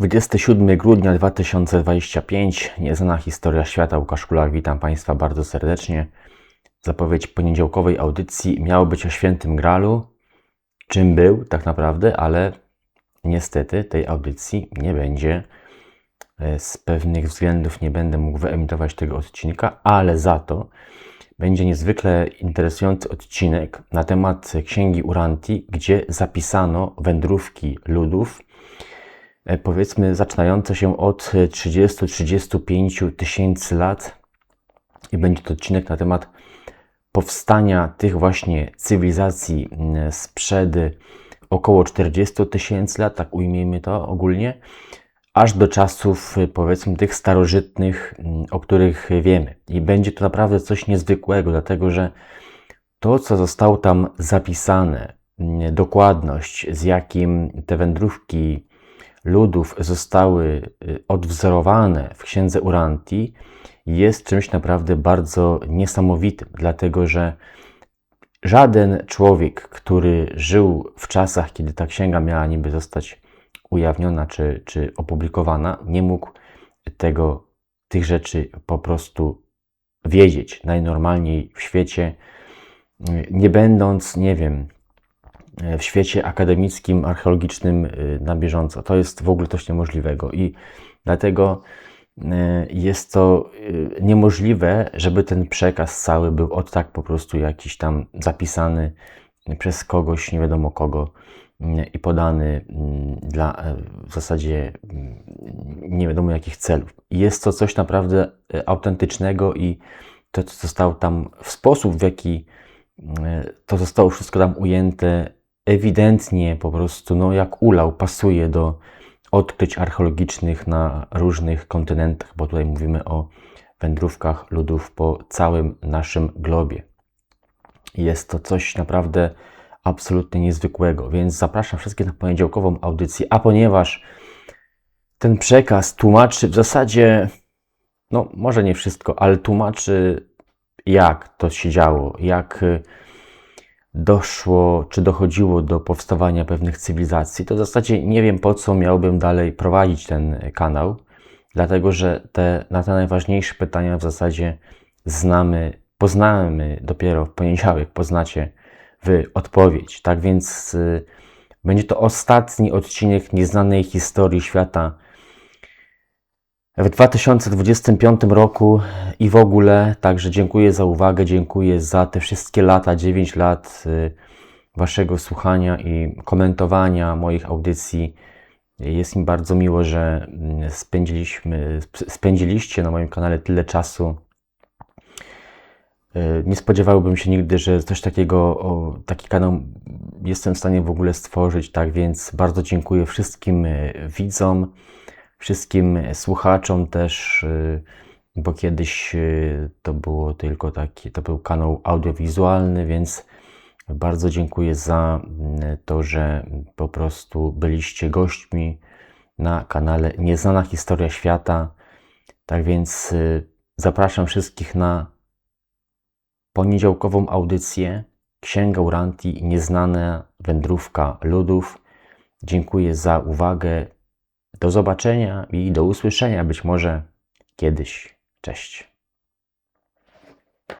27 grudnia 2025, nieznana historia świata. Łukasz Kulak, witam Państwa bardzo serdecznie. Zapowiedź poniedziałkowej audycji miało być o świętym Gralu, czym był tak naprawdę, ale niestety tej audycji nie będzie. E, Z pewnych względów nie będę mógł wyemitować tego odcinka, ale za to będzie niezwykle interesujący odcinek na temat Księgi Uranti, gdzie zapisano wędrówki ludów powiedzmy zaczynające się od 30-35 tysięcy lat i będzie to odcinek na temat powstania tych właśnie cywilizacji sprzed około 40 tysięcy lat, tak ujmijmy to ogólnie, aż do czasów y, powiedzmy tych starożytnych, o których wiemy. I będzie to naprawdę coś niezwykłego, dlatego że to, co zostało tam zapisane, dokładność, z jakim te wędrówki ludów zostały y, odwzorowane w księdze Uranti, jest czymś naprawdę bardzo niesamowitym, dlatego że żaden człowiek, który żył w czasach, kiedy ta księga miała niby zostać ujawniona czy, czy opublikowana, nie mógł tego, tych rzeczy po prostu wiedzieć. Najnormalniej w świecie, y, nie będąc, nie wiem, w świecie akademickim, archeologicznym y, na bieżąco. To jest w ogóle coś niemożliwego i dlatego y, jest to y, niemożliwe, żeby ten przekaz cały był od tak po prostu jakiś tam zapisany przez kogoś, nie wiadomo kogo i podany dla w zasadzie nie wiadomo jakich celów. Jest to coś naprawdę autentycznego i to, co zostało tam w sposób, w jaki to zostało wszystko tam ujęte, ewidentnie po prostu, no jak ulał, pasuje do odkryć archeologicznych na różnych kontynentach, bo tutaj mówimy o wędrówkach ludów po całym naszym globie. Jest to coś naprawdę absolutnie niezwykłego, więc zapraszam wszystkich na poniedziałkową audycję, a ponieważ ten przekaz tłumaczy w zasadzie, no może nie wszystko, ale tłumaczy jak to się działo, jak doszło, czy dochodziło do powstawania pewnych cywilizacji, to w zasadzie nie wiem po co miałbym dalej prowadzić ten kanał, dlatego że te, na te najważniejsze pytania w zasadzie znamy, poznamy dopiero w poniedziałek, poznacie wy odpowiedź. Tak więc y, będzie to ostatni odcinek nieznanej historii świata w 2025 roku i w ogóle. Także dziękuję za uwagę, dziękuję za te wszystkie lata, 9 lat y, Waszego słuchania i komentowania moich audycji. Jest mi bardzo miło, że mm, spędziliśmy, sp- spędziliście na moim kanale tyle czasu. Y, Nie spodziewałbym się nigdy, że coś takiego, o, taki kanał jestem w stanie w ogóle stworzyć, tak więc bardzo dziękuję wszystkim y, widzom, wszystkim y, słuchaczom też, y, bo kiedyś y, to było tylko taki, to był kanał audiowizualny, więc bardzo dziękuję za mm, to, że po prostu byliście gośćmi na kanale Nieznana Historia Świata. Tak więc y, zapraszam wszystkich na poniedziałkową audycję Księga Uranti Nieznana Wędrówka Ludów. Dziękuję za uwagę. Do zobaczenia i do usłyszenia być może kiedyś. Cześć.